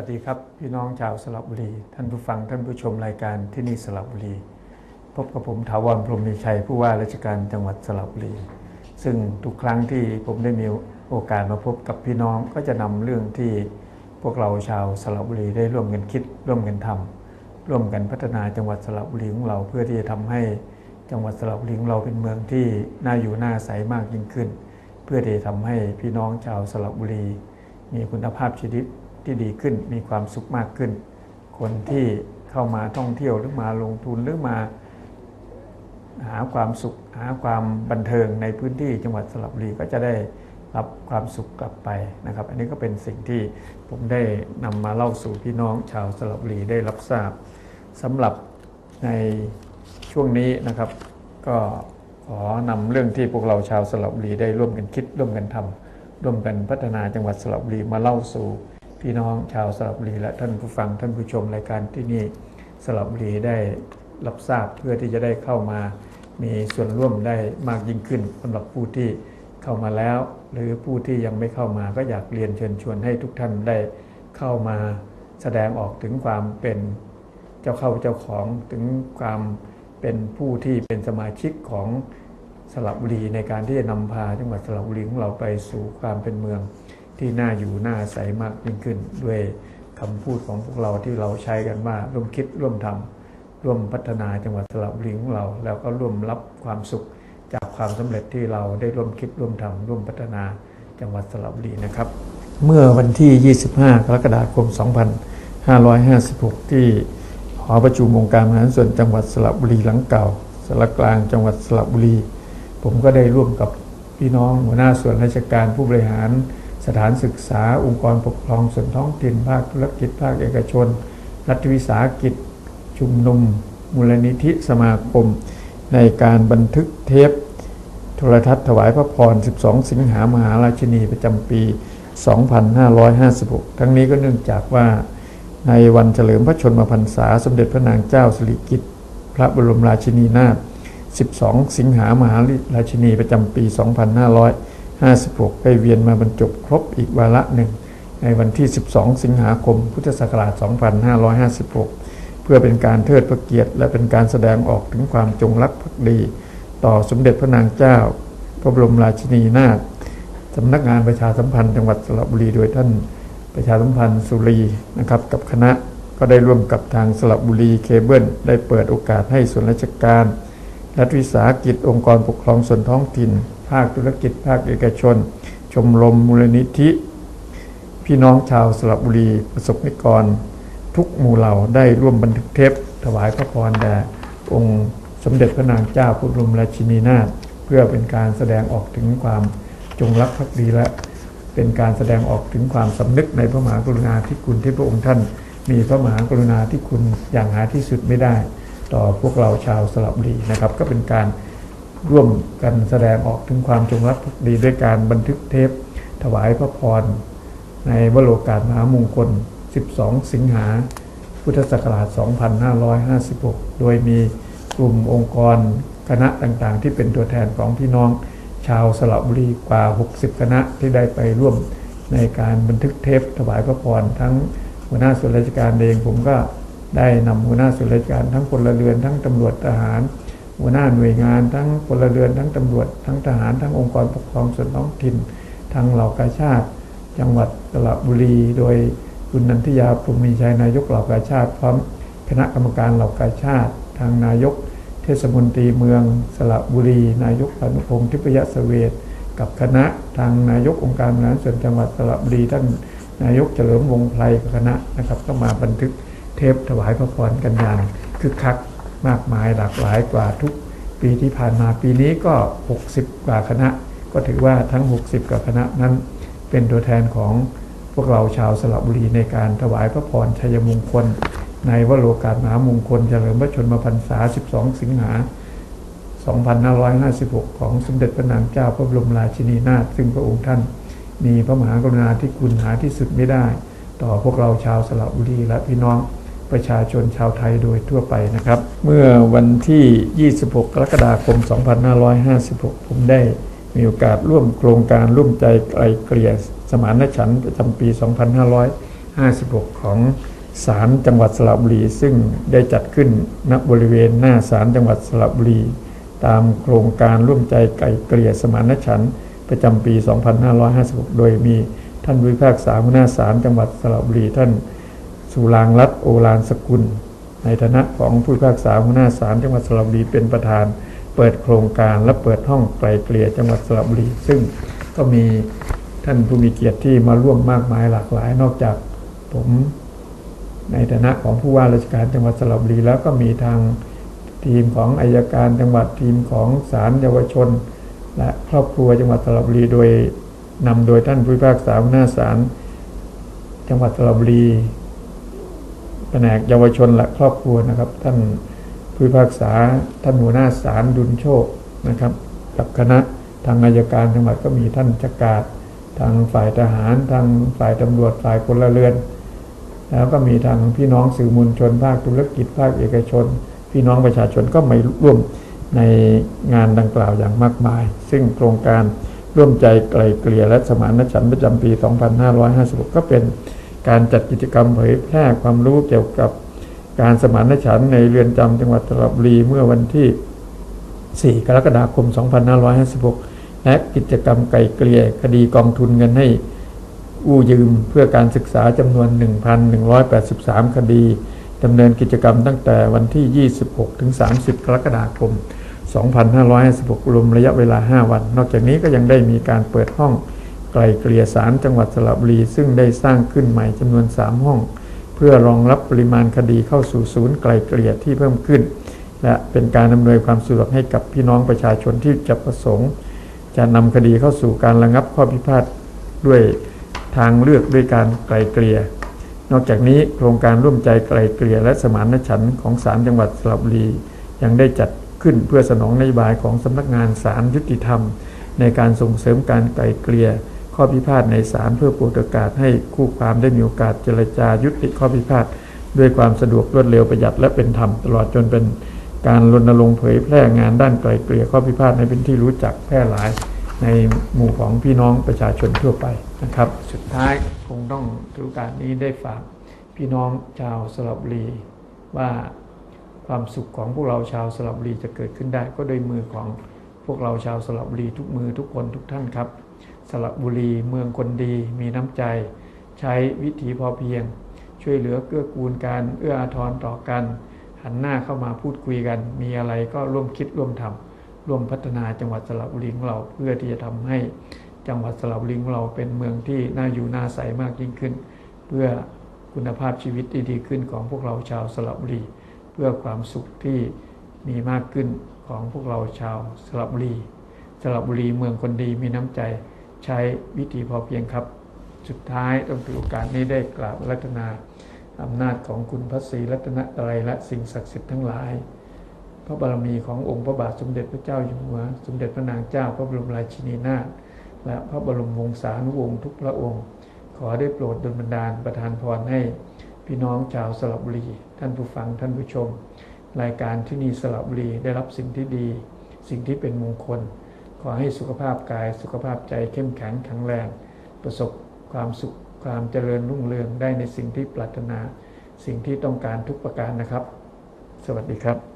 วัสดีครับ พี่น้องชาวสระบุรี ท่านผู้ฟังท่านผู้ชมรายการที่นี่สระบุรี พบกับผมถาวรพรหมีชัยผู้ว่าราชการจังหวัดสระบุรี ซึ่งทุกครั้งที่ผมได้มีโอกาสมาพบกับพี่น้องก็จะนำเรื่องที่พวกเราชาวสระบุรีได้ร่วมกันคิด ร่วมกันทำร่วมกันพัฒนาจังหวัดสระบุรีของเราเพื่อที่จะทำให้จังหวัดสระบุรีของเราเป็นเมืองที่น่าอยู่น่าอาศัยมากยิ่งขึ้น เพื่อที่จะทำให้พี่น้องชาวสระบุรี มีคุณภาพชีวิต ที่ดีขึ้น มีความสุขมากขึ้น คนที่เข้ามาท่องเที่ยวหรือมาลงทุนหรือมา หาความสุขหาความบันเทิงในพื้นที่จังหวัดสระบุรีก็จะได้รับความสุขกลับไปนะครับ อันนี้ก็เป็นสิ่งที่ผมได้นำมาเล่าสู่พี่น้องชาวสระบุรีได้รับทราบสำหรับในช่วงนี้นะครับ ก็ขอนำเรื่องที่พวกเราชาวสระบุรีได้ร่วมกันคิดร่วมกันทำร่วมกันพัฒนาจังหวัดสระบุรีมาเล่าสู่ พี่น้องชาวสระบุรีและท่านผู้ฟังท่านผู้ชมรายการที่นี่สระบุรีได้รับทราบเพื่อที่จะได้เข้ามา มีส่วนร่วมได้มากยิ่งขึ้นสำหรับผู้ที่เข้ามาแล้ว หรือผู้ที่ยังไม่เข้ามาก็อยากเรียนเชิญชวนให้ทุกท่านได้เข้ามาแสดงออกถึงความเป็นเจ้าเข้าเจ้าของถึงความเป็นผู้ที่เป็นสมาชิกของสระบุรีในการที่จะนำพาจังหวัดสระบุรีของเราไปสู่ความเป็นเมือง ที่น่าอยู่น่าอาศัยมากยิ่งขึ้น ด้วยคำพูดของพวกเราที่เราใช้กันว่าร่วมคิดร่วมทำร่วมพัฒนาจังหวัดสระบุรีของเรา แล้วก็ร่วมรับความสุขจากความสำเร็จที่เราได้ร่วมคิดร่วมทำร่วมพัฒนาจังหวัดสระบุรีนะครับ เมื่อวันที่ 25 กรกฎาคม 2556 ที่หอประชุมองค์การบริหาส่วนจังหวัดสระบุรีหลังเก่าสารกลางจังหวัดสระบุรี ผมก็ได้ร่วมกับพี่น้องหัวหน้าส่วนราชการผู้บริหาร สถานศึกษา องค์กรปกครองส่วนท้องถิ่นภาคธุรกิจภาคเอกชน รัฐวิสาหกิจ ชุมนุม มูลนิธิสมาคม ในการบันทึกเทป โทรทัศน์ถวายพระพร 12 สิงหามหาราชินีประจำปี 2556 ทั้งนี้ก็เนื่องจากว่าในวันเฉลิมพระชนมพรรษา สมเด็จพระนางเจ้าสิริกิติ์พระบรมราชินีนาถ 12 สิงหามหาราชินีประจำปี 255 2556ได้เวียนมาบรรจบครบอีกวาระหนึ่ง ในวันที่ 12 สิงหาคม พุทธศักราช 2556 เพื่อเป็นการเทิดพระเกียรติ และเป็นการแสดงออกถึงความจงรักภักดี ต่อสมเด็จพระนางเจ้า พระบรมราชินีนาถสำนักงานประชาสัมพันธ์จังหวัดสระบุรีโดยท่านประชาสัมพันธ์สุรีนะครับกับคณะก็ได้ร่วมกับทางสระบุรีเคเบิลได้เปิดโอกาสให้ส่วนราชการ รัฐวิสาหกิจองค์กรปกครองส่วนท้องถิ่น ภาคธุรกิจ ภาคเอกชน ชมรมมูลนิธิ พี่น้องชาวสระบุรีประสบนิกร ทุกหมู่เหล่าได้ร่วมบันทึกเทปถวายพระพรแด่องค์สมเด็จพระนางเจ้าพระบรมราชินีนาถเพื่อเป็นการแสดงออกถึงความจงรักภักดีและเป็นการแสดงออกถึงความสำนึกในพระมหากรุณาธิคุณที่พระองค์ท่าน มีพระมหากรุณาธิคุณอย่างหาที่สุดไม่ได้ ต่อพวกเราชาวสระบุรีนะครับ ก็เป็นการ ร่วมกันแสดงออกถึงความจงรักภักดีด้วยการบันทึกเทป ถวายพระพร ในวโรกาสมหามงคล 12 สิงหา พุทธศักราช 2556 โดยมีกลุ่มองค์กรคณะต่างๆ ที่เป็นตัวแทนของพี่น้องชาวสระบุรีกว่า 60 คณะที่ได้ไปร่วมในการบันทึกเทป ถวายพระพรทั้งหัวหน้าส่วนราชการเองผมก็ได้นำหัวหน้าส่วนราชการทั้งพลเรือนทั้งตำรวจทหาร หัวหน้าหน่วยงานทั้งพลเรือนทั้งตำรวจ ทั้งทหารทั้งองค์กรปกครองส่วนท้องถิ่นทั้งเหล่ากาชาติ จังหวัดสระบุรี โดยคุณนันทิยาภูมิชัยนายกเหล่ากาชาติพร้อมคณะกรรมการเหล่ากาชาติ ทางนายก เทศมนตรีเมืองสระบุรี นายกอนุพงศ์ทิพยสเวตกับคณะทางนายกองค์การบริหารส่วนจังหวัดสระบุรีท่านนายกเฉลิมวงไพรกับคณะนะครับก็มาบันทึกเทปถวายพระพรกันอย่างคึกคัก มากมายหลากหลายกว่าทุกปีที่ผ่านมาปีนี้ก็ 60 กว่าคณะ ก็ถือว่าทั้ง 60 กว่าคณะนั้น เป็นตัวแทนของพวกเราชาวสระบุรีในการถวายพระพรชัยมงคล ในวโรกาสมหามงคลเฉลิมพระชนมพรรษา 12 สิงหา 2556 ของสมเด็จพระนางเจ้าพระบรมราชินีนาถซึ่งพระองค์ท่าน มีพระมหากรุณาธิคุณหาที่สุดไม่ได้ ต่อพวกเราชาวสระบุรีและพี่น้อง ประชาชนชาวไทยโดยทั่วไปนะครับ เมื่อวันที่ 26 กรกฎาคม 2556 ผมได้มีโอกาสร่วมโครงการร่วมใจไกลเกลี่ยสมานฉันท์ประจำปี 2556 ของศาลจังหวัดสระบุรี ซึ่งได้จัดขึ้นณบริเวณหน้าศาลจังหวัดสระบุรี ตามโครงการร่วมใจไก่เกลี่ยสมานฉันท์ประจำปี 2556 โดยมีท่านผู้พิพากษาหัวหน้าศาลจังหวัดสระบุรีท่าน สุรางรัตโอฬารสกุล ในฐานะของผู้พิพากษาหัวหน้าศาลจังหวัดสระบุรีเป็นประธาน เปิดโครงการและเปิดห้องไกลเกลี่ยจังหวัดสระบุรี ซึ่งก็มีท่านผู้มีเกียรติที่มาร่วมมากมายหลากหลาย นอกจากผมในฐานะของผู้ว่าราชการจังหวัดสระบุรีแล้วก็มีทางทีมของอายการจังหวัดทีมของศาลเยาวชน และครอบครัวจังหวัดสระบุรีโดยนำโดยท่านผู้พิพากษาหัวหน้าศาลจังหวัดสระบุรี แผนกเยาวชนและครอบครัวนะครับ ท่านผู้พิพากษาท่านหัวหน้าศาลดุลโชคนะครับ กับคณะทางอายการจังหวัดก็มีท่านจักราดทางฝ่ายทหาร ทางฝ่ายตำรวจฝ่ายพลเรือน แล้วก็มีทางพี่น้องสื่อมวลชนภาคธุรกิจภาคเอกชน พี่น้องประชาชนก็มาร่วมในงานดังกล่าวอย่างมากมาย ซึ่งโครงการร่วมใจไกลเกลี่ยและสมานฉันท์ประจำปี 2556 ก็เป็น การจัดกิจกรรมเผยแพร่ความรู้เกี่ยวกับการสมานฉันท์ในเรือนจำจังหวัดสระบุรีเมื่อวันที่ 4 กรกฎาคม 2556 และกิจกรรมไกลเกลี่ยคดีกองทุนเงินให้กู้ยืมเพื่อการศึกษาจำนวน 1,183 คดีดำเนินกิจกรรมตั้งแต่วันที่ 26 ถึง 30 กรกฎาคม 2556 รวมระยะเวลา 5 วัน นอกจากนี้ก็ยังได้มีการเปิดห้อง ไกลเกลี่ยศาลจังหวัดสระบุรี ซึ่งได้สร้างขึ้นใหม่จำนวน 3 ห้อง เพื่อรองรับปริมาณคดีเข้าสู่ศูนย์ไกลเกลี่ยที่เพิ่มขึ้น และเป็นการอำนวยความสะดวกให้กับพี่น้องประชาชนที่จะประสงค์ จะนำคดีเข้าสู่การระงับข้อพิพาทด้วยทางเลือกด้วยการไกลเกลี่ยนอกจากนี้โครงการร่วมใจไกลเกลี่ยและสมานฉันท์ของศาลจังหวัดสระบุรี ยังได้จัดขึ้นเพื่อสนองนโยบายของสำนักงานศาลยุติธรรม ในการส่งเสริมการไกลเกลี่ย ข้อพิพาทในศาลเพื่อโปรดโอกาสให้คู่ความได้มีโอกาสเจรจายุติข้อพิพาทด้วยความสะดวกรวดเร็วประหยัดและเป็นธรรมตลอดจนเป็นการรณรงค์เผยแพร่งานด้านไกลเกลี่ยข้อพิพาทในเป็นที่รู้จักแพร่หลายในหมู่ของพี่น้องประชาชนทั่วไปนะครับ สุดท้ายคงต้องถือโอกาสนี้ได้ฝากพี่น้องชาวสระบุรี ว่าความสุขของพวกเราชาวสระบุรีจะเกิดขึ้นได้ ก็โดยมือของพวกเราชาวสระบุรีทุกมือทุกคนทุกท่านครับ สระบุรีเมืองคนดี มีน้ำใจ ใช้วิถีพอเพียง ช่วยเหลือเกื้อกูลกันเอื้ออาทรต่อกัน หันหน้าเข้ามาพูดคุยกัน มีอะไรก็ร่วมคิดร่วมทำร่วมพัฒนาจังหวัดสระบุรีของเราเพื่อที่จะทำให้จังหวัดสระบุรีของเราเป็นเมืองที่น่าอยู่น่าใสมากยิ่งขึ้น เพื่อคุณภาพชีวิตที่ดีขึ้นของพวกเราชาวสระบุรี เพื่อความสุขที่มีมากขึ้นของพวกเราชาวสระบุรีสระบุรีเมืองคนดีมีน้ำใจ ใช้วิธีพอเพียงครับ สุดท้ายต้องถือโอกาสนี้ได้กราบรัตนาอำนาจของคุณพระศรีรัตนตรัยและสิ่งศักดิ์สิทธิ์ทั้งหลาย พระบารมีขององค์พระบาทสมเด็จพระเจ้าอยู่หัว สมเด็จพระนางเจ้าพระบรมราชินีนาถและพระบรมวงศานุวงศ์ทุกพระองค์ ขอได้โปรดดลบันดาลประทานพรให้ พี่น้องชาวสระบุรี ท่านผู้ฟังท่านผู้ชม รายการที่นี่สระบุรีได้รับสิ่งที่ดี สิ่งที่เป็นมงคล อให้สุขภาพกาย สุขภาพใจเข้มแข็งแข็งแรง ประสบความสุขความเจริญรุ่งเรืองได้ในสิ่งที่ปรารถนา สิ่งที่ต้องการทุกประการนะครับ สวัสดีครับ